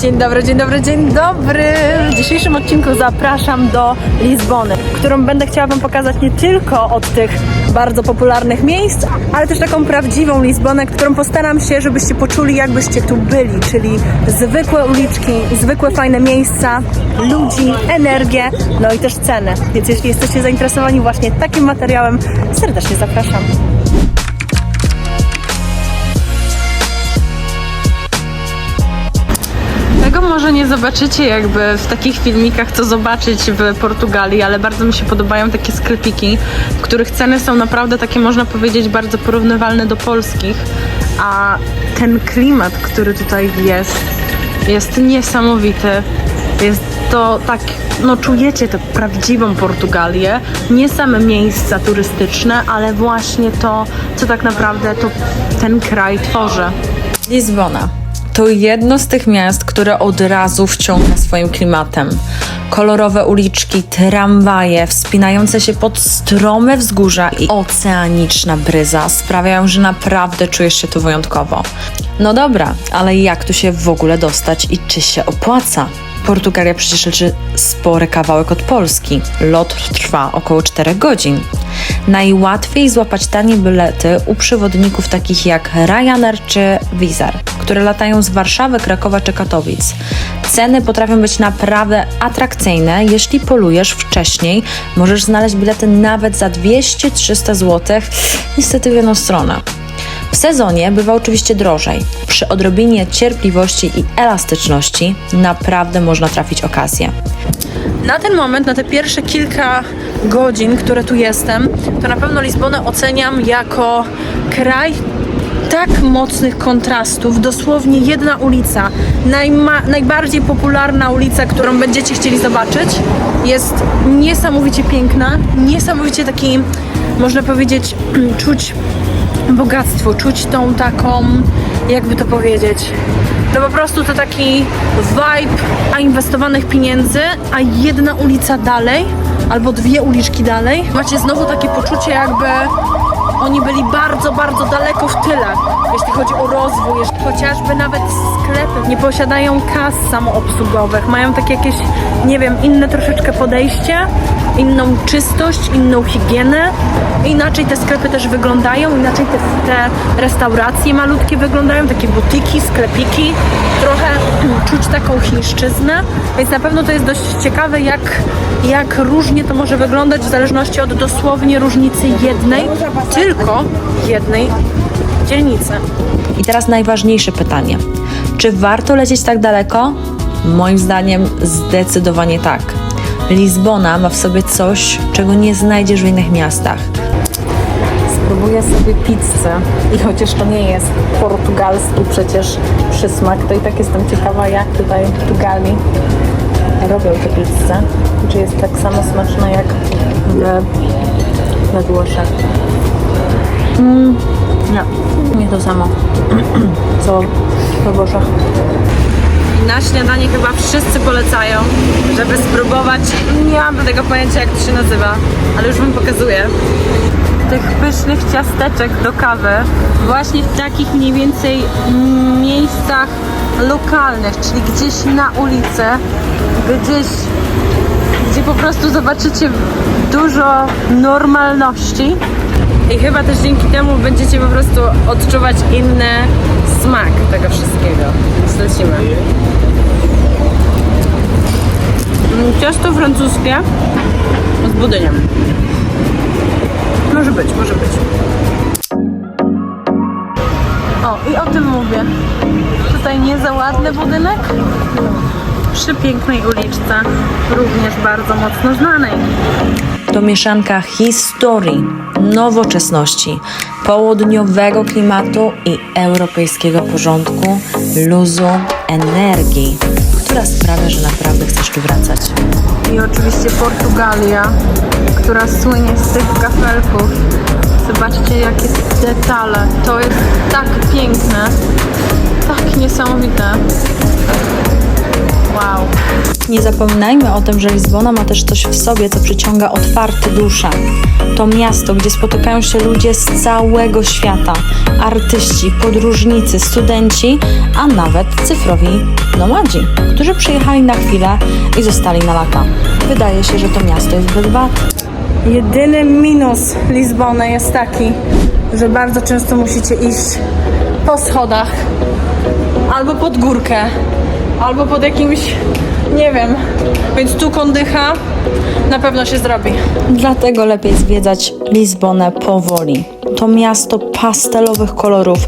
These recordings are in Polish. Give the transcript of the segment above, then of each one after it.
Dzień dobry, dzień dobry, dzień dobry. W dzisiejszym odcinku zapraszam do Lizbony, którą będę chciała Wam pokazać nie tylko od tych bardzo popularnych miejsc, ale też taką prawdziwą Lizbonę, którą postaram się, żebyście poczuli, jakbyście tu byli, czyli zwykłe uliczki, zwykłe fajne miejsca, ludzi, energię, no i też ceny. Więc jeśli jesteście zainteresowani właśnie takim materiałem, serdecznie zapraszam. Może nie zobaczycie jakby w takich filmikach, co zobaczyć w Portugalii, ale bardzo mi się podobają takie sklepiki, w których ceny są naprawdę takie, można powiedzieć, bardzo porównywalne do polskich, a ten klimat, który tutaj jest, jest niesamowity. Jest to tak, no czujecie tę prawdziwą Portugalię, nie same miejsca turystyczne, ale właśnie to, co tak naprawdę to ten kraj tworzy. Lizbona. To jedno z tych miast, które od razu wciąga swoim klimatem. Kolorowe uliczki, tramwaje, wspinające się pod strome wzgórza i oceaniczna bryza sprawiają, że naprawdę czujesz się tu wyjątkowo. No dobra, ale jak tu się w ogóle dostać i czy się opłaca? Portugalia przecież leży spory kawałek od Polski. Lot trwa około 4 godzin. Najłatwiej złapać tanie bilety u przewodników takich jak Ryanair czy Wizar, które latają z Warszawy, Krakowa czy Katowic. Ceny potrafią być naprawdę atrakcyjne. Jeśli polujesz wcześniej, możesz znaleźć bilety nawet za 200-300 zł, niestety w jedną stronę. Sezonie bywa oczywiście drożej. Przy odrobinie cierpliwości i elastyczności naprawdę można trafić okazję. Na ten moment, na te pierwsze kilka godzin, które tu jestem, to na pewno Lizbonę oceniam jako kraj tak mocnych kontrastów. Dosłownie jedna ulica, najbardziej popularna ulica, którą będziecie chcieli zobaczyć, jest niesamowicie piękna, niesamowicie taki, można powiedzieć, czuć bogactwo, czuć tą taką, jakby to powiedzieć, no po prostu to taki vibe a inwestowanych pieniędzy, a jedna ulica dalej, albo dwie uliczki dalej, macie znowu takie poczucie jakby oni byli bardzo, bardzo daleko w tyle, jeśli chodzi o rozwój, chociażby nawet sklepy nie posiadają kas samoobsługowych, mają takie jakieś, nie wiem, inne troszeczkę podejście, inną czystość, inną higienę, inaczej te sklepy też wyglądają, inaczej te, te restauracje malutkie wyglądają, takie butiki, sklepiki, trochę czuć taką chińszczyznę, więc na pewno to jest dość ciekawe, jak, jak różnie to może wyglądać w zależności od dosłownie różnicy jednej, tylko jednej dzielnicy. I teraz najważniejsze pytanie. Czy warto lecieć tak daleko? Moim zdaniem zdecydowanie tak. Lizbona ma w sobie coś, czego nie znajdziesz w innych miastach. Spróbuję sobie pizzę i chociaż to nie jest portugalski przecież przysmak, to i tak jestem ciekawa jak tutaj w Portugalii robią tę pizzę. Czy jest tak samo smaczna jak we, we Włoszech. Mm, nie, nie to samo co we Włoszech. Na śniadanie chyba wszyscy polecają, żeby spróbować. Nie mam tego pojęcia, jak to się nazywa, ale już wam pokazuję. Tych pysznych ciasteczek do kawy, właśnie w takich mniej więcej miejscach lokalnych, czyli gdzieś na ulicy, gdzieś, gdzie po prostu zobaczycie dużo normalności. I chyba też dzięki temu będziecie po prostu odczuwać inny smak tego wszystkiego. Więc lecimy. Mm, Ciasto francuskie z budyniem. Może być, może być. O, i o tym mówię. Tutaj nie za ładny budynek, przy pięknej uliczce, również bardzo mocno znanej. To mieszanka historii, nowoczesności, południowego klimatu i europejskiego porządku, luzu, energii, która sprawia, że naprawdę chcesz tu wracać. I oczywiście Portugalia, która słynie z tych kafelków. Zobaczcie, jakie detale. To jest tak piękne, tak niesamowite. Wow. Nie zapominajmy o tym, że Lizbona ma też coś w sobie, co przyciąga otwarte dusze. To miasto, gdzie spotykają się ludzie z całego świata. Artyści, podróżnicy, studenci, a nawet cyfrowi nomadzi, którzy przyjechali na chwilę i zostali na lata. Wydaje się, że to miasto jest bez wad. Jedyny minus Lizbony jest taki, że bardzo często musicie iść po schodach, albo pod górkę, albo pod jakimś, nie wiem, więc tu kondycha na pewno się zrobi. Dlatego lepiej zwiedzać Lizbonę powoli. To miasto pastelowych kolorów,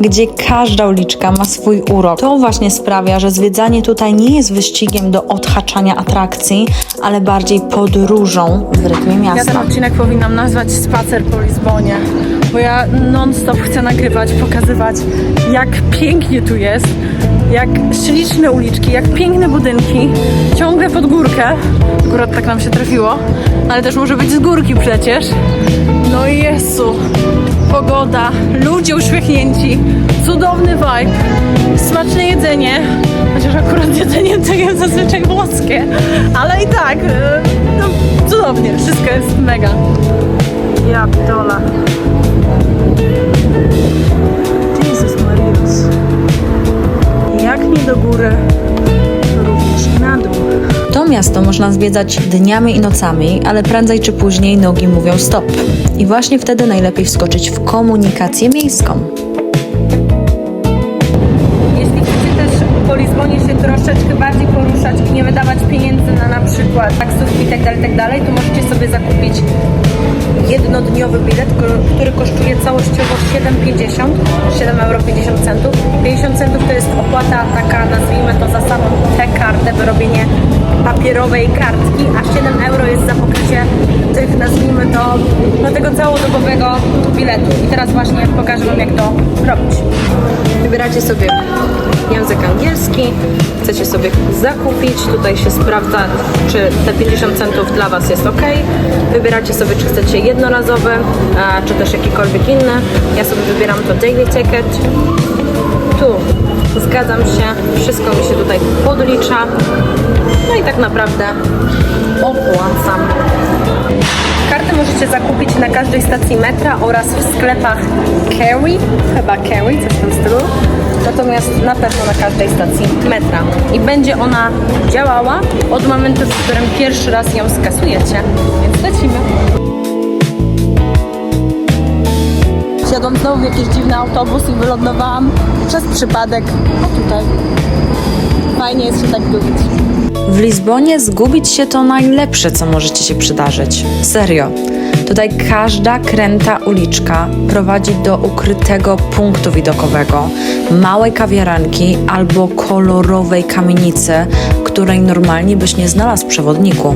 gdzie każda uliczka ma swój urok. To właśnie sprawia, że zwiedzanie tutaj nie jest wyścigiem do odhaczania atrakcji, ale bardziej podróżą w rytmie Ja ten miasta. odcinek powinnam nazwać Spacer po Lizbonie, bo ja non-stop chcę nagrywać, pokazywać jak pięknie tu jest, jak śliczne uliczki, jak piękne budynki, ciągle pod górkę, akurat tak nam się trafiło, ale też może być z górki przecież. No i Jezu, pogoda, ludzie uśmiechnięci, cudowny vibe, smaczne jedzenie, chociaż akurat jedzenie to jest zazwyczaj włoskie, ale i tak, e, no cudownie, wszystko jest mega. Ja pitola. Jezus Marius. Nie do góry, to również i na dół. To miasto można zwiedzać dniami i nocami, ale prędzej czy później nogi mówią stop. I właśnie wtedy najlepiej wskoczyć w komunikację miejską. Jeśli chcecie też po Lizbonie się troszeczkę bardziej poruszać i nie wydawać pieniędzy na na przykład taksówki itd., itd., to możecie sobie zakupić jednodniowy bilet, który kosztuje całościowo 7,50 7,50 euro. 50 centów to jest opłata taka, nazwijmy to za samą tę kartę, wyrobienie papierowej kartki, a 7 euro jest za pokrycie tych, nazwijmy to, no tego całodobowego biletu. I teraz właśnie pokażę Wam, jak to robić. Wybieracie sobie język angielski, chcecie sobie zakupić, tutaj się sprawdza, czy te 50 centów dla Was jest ok. Wybieracie sobie, czy chcecie jednorazowy, czy też jakikolwiek inny. Ja sobie wybieram to daily ticket. Tu zgadzam się, wszystko mi się tutaj podlicza. No i tak naprawdę opłacam. Karty możecie zakupić na każdej stacji metra oraz w sklepach Kerry, chyba Kerry, coś w tym stylu. Natomiast na pewno na każdej stacji metra. I będzie ona działała od momentu, w którym pierwszy raz ją skasujecie. Więc lecimy. Siadłam znowu w jakiś dziwny autobus i wylądowałam przez przypadek. O tutaj. Fajnie jest się tak gubić. W Lizbonie zgubić się to najlepsze, co możecie się przydarzyć. Serio. Tutaj każda kręta uliczka prowadzi do ukrytego punktu widokowego, małej kawiarenki albo kolorowej kamienicy, której normalnie byś nie znalazł w przewodniku.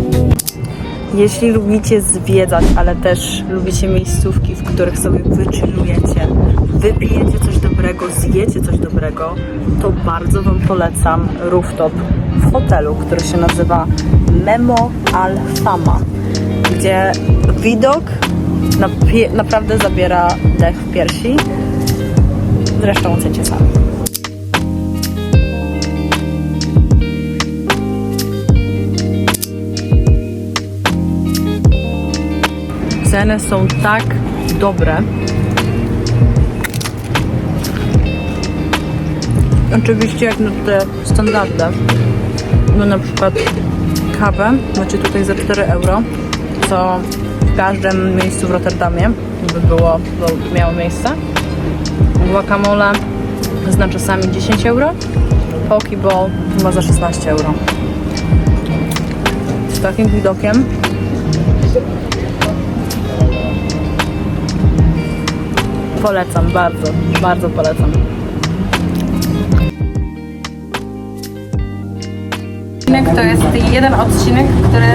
Jeśli lubicie zwiedzać, ale też lubicie miejscówki, w których sobie wyczylujecie, wypijecie coś dobrego, zjecie coś dobrego, to bardzo Wam polecam rooftop w hotelu, który się nazywa Memo Al Fama, gdzie widok naprawdę zabiera dech w piersi. Zresztą ocencie sami. Ceny są tak dobre. Oczywiście jak na te standardy, no na przykład kawę macie tutaj za 4 euro, co w każdym miejscu w Rotterdamie by było, bo miało miejsce. Guacamole z naczosami 10 euro, pokeball chyba za 16 euro. Z takim widokiem Polecam, bardzo, bardzo polecam. Odcinek to jest jeden odcinek, który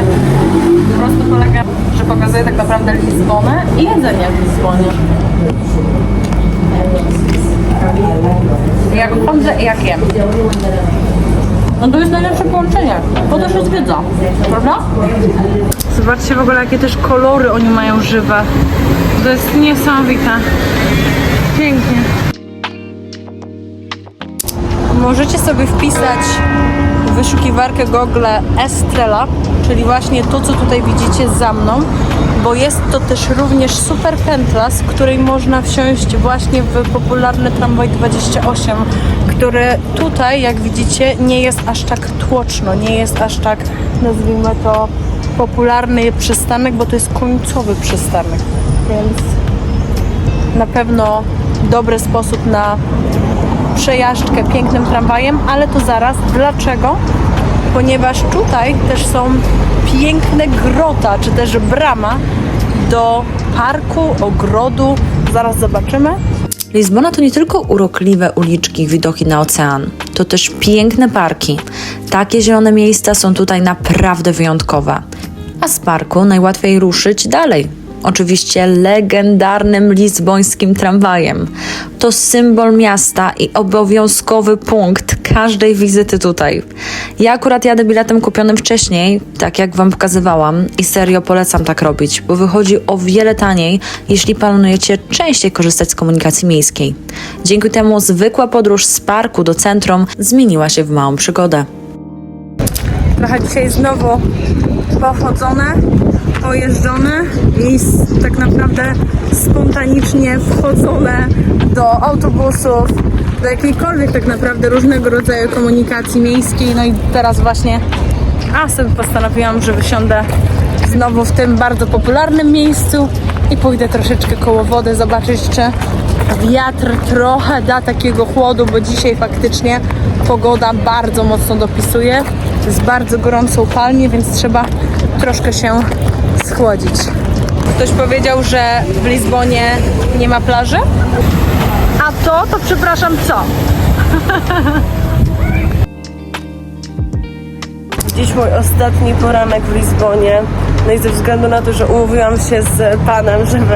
po prostu polega, że pokazuje tak naprawdę Lizbonę i jedzenie w Lizbonie. Jak chodzę i jak jem. No to jest najlepsze połączenie. Po to się zwiedza, prawda? Zobaczcie w ogóle jakie też kolory oni mają żywe. To jest niesamowite. Pięknie. Możecie sobie wpisać w wyszukiwarkę Google Estrela, czyli właśnie to, co tutaj widzicie za mną, bo jest to też również super pętla, z której można wsiąść właśnie w popularny tramwaj 28, który tutaj, jak widzicie, nie jest aż tak tłoczno, nie jest aż tak, nazwijmy to, popularny przystanek, bo to jest końcowy przystanek, więc na pewno dobry sposób na przejażdżkę pięknym tramwajem, ale to zaraz. Dlaczego? Ponieważ tutaj też są piękne grota, czy też brama do parku, ogrodu. Zaraz zobaczymy. Lizbona to nie tylko urokliwe uliczki, widoki na ocean, to też piękne parki. Takie zielone miejsca są tutaj naprawdę wyjątkowe. A z parku najłatwiej ruszyć dalej. Oczywiście legendarnym lizbońskim tramwajem. To symbol miasta i obowiązkowy punkt każdej wizyty tutaj. Ja akurat jadę biletem kupionym wcześniej, tak jak Wam pokazywałam, i serio polecam tak robić, bo wychodzi o wiele taniej, jeśli planujecie częściej korzystać z komunikacji miejskiej. Dzięki temu zwykła podróż z parku do centrum zmieniła się w małą przygodę. Trochę dzisiaj znowu pochodzone, pojeżdżone i tak naprawdę spontanicznie wchodzone do autobusów, do jakiejkolwiek tak naprawdę różnego rodzaju komunikacji miejskiej. No i teraz właśnie a sobie postanowiłam, że wysiądę znowu w tym bardzo popularnym miejscu i pójdę troszeczkę koło wody, zobaczyć czy wiatr trochę da takiego chłodu, bo dzisiaj faktycznie pogoda bardzo mocno dopisuje. Jest bardzo gorąco upalnie, więc trzeba troszkę się schłodzić. Ktoś powiedział, że w Lizbonie nie ma plaży? A to, to przepraszam, co? Dziś mój ostatni poranek w Lizbonie. No i ze względu na to, że umówiłam się z panem, żeby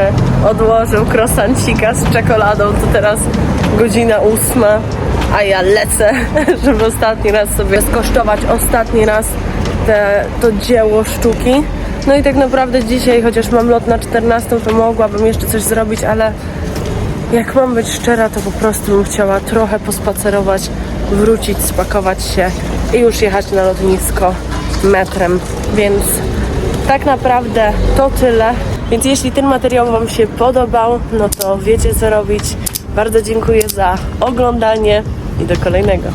odłożył croissancika z czekoladą, to teraz godzina ósma, a ja lecę, żeby ostatni raz sobie skosztować ostatni raz te, to dzieło sztuki. No i tak naprawdę dzisiaj, chociaż mam lot na 14, to mogłabym jeszcze coś zrobić, ale jak mam być szczera, to po prostu bym chciała trochę pospacerować, wrócić, spakować się i już jechać na lotnisko metrem. Więc tak naprawdę to tyle. Więc jeśli ten materiał Wam się podobał, no to wiecie co robić. Bardzo dziękuję za oglądanie i do kolejnego.